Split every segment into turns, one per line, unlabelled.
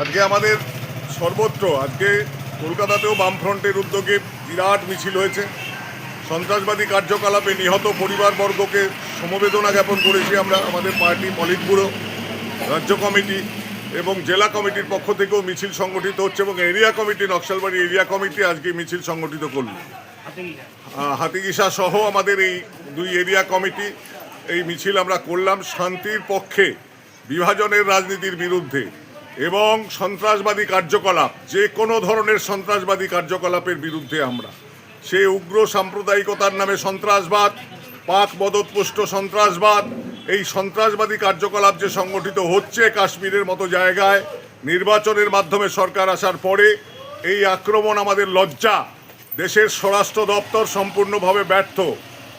আজকে আমাদের সর্বত্র, আজকে কলকাতাতেও বামফ্রন্টের উদ্যোগে বিরাট মিছিল হয়েছে। সন্ত্রাসবাদী কার্যকলাপে নিহত পরিবারবর্গকে সমবেদনা জ্ঞাপন করেছি আমরা, আমাদের পার্টি পলিট ব্যুরো রাজ্য কমিটি এবং জেলা কমিটির পক্ষ থেকেও মিছিল সংগঠিত হচ্ছে এবং area committee, Naxalbari area committee আজকে মিছিল সংগঠিত করল। হাতিগিসা সহ আমাদের এই দুই এরিয়া কমিটি, এই মিছিল আমরা করলাম শান্তির পক্ষে, বিভাজনের রাজনীতির বিরুদ্ধে। এবং সন্ত্রাসবাদী কার্যকলাপ, যে কোনো ধরনের সন্ত্রাসবাদী কার্যকলাপের বিরুদ্ধে আমরা। সে উগ্র সাম্প্রদায়িকতার নামে সন্ত্রাসবাদ, পাক মদতপুষ্ট সন্ত্রাসবাদ, এই সন্ত্রাসবাদী কার্যকলাপ যে সংগঠিত হচ্ছে কাশ্মীরের মতো জায়গায়, নির্বাচনের মাধ্যমে সরকার আসার পরে, এই আক্রমণ আমাদের লজ্জা। দেশের স্বরাষ্ট্র দপ্তর সম্পূর্ণভাবে ব্যর্থ।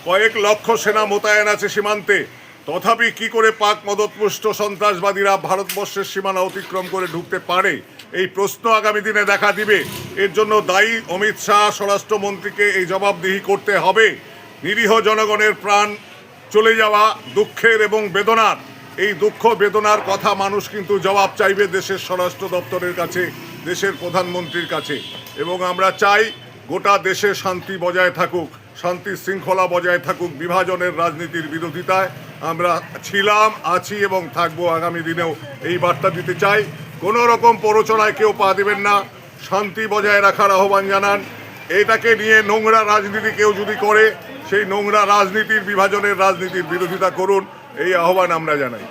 কয়েক লক্ষ সেনা মোতায়েন আছে সীমান্তে। তথাপি কি করে পাক মদতপুষ্ট সন্ত্রাসবাদীরা ভারতবর্ষের সীমানা অতিক্রম করে ঢুকতে পারে? এই প্রশ্ন আগামী দিনে দেখা দিবে। এর জন্য দায়ী অমিত শাহ স্বরাষ্ট্রমন্ত্রীকে এই জবাবদিহি করতে হবে। নিরীহ জনগণের প্রাণ চলে যাওয়া দুঃখের এবং বেদনার। এই দুঃখ, বেদনার কথা মানুষ কিন্তু জবাব চাইবে দেশের স্বরাষ্ট্র দপ্তরের কাছে, দেশের প্রধানমন্ত্রীর কাছে। এবং আমরা চাই গোটা দেশে শান্তি বজায় থাকুক, শান্তি শৃঙ্খলা বজায় থাকুক বিভাজনের রাজনীতির বিরোধিতায়। আমরা ছিলাম, আছি এবং থাকব আগামী দিনেও। এই বার্তা দিতে চাই কোনো রকম প্ররোচনায় কেউ পা দেবেন না। শান্তি বজায় রাখার আহ্বান জানান। এটাকে নিয়ে নোংরা রাজনীতি কেউ যদি করে, সেই নোংরা রাজনীতির বিভাজনের রাজনীতির বিরোধিতা করুন, এই আহ্বান আমরা জানাই।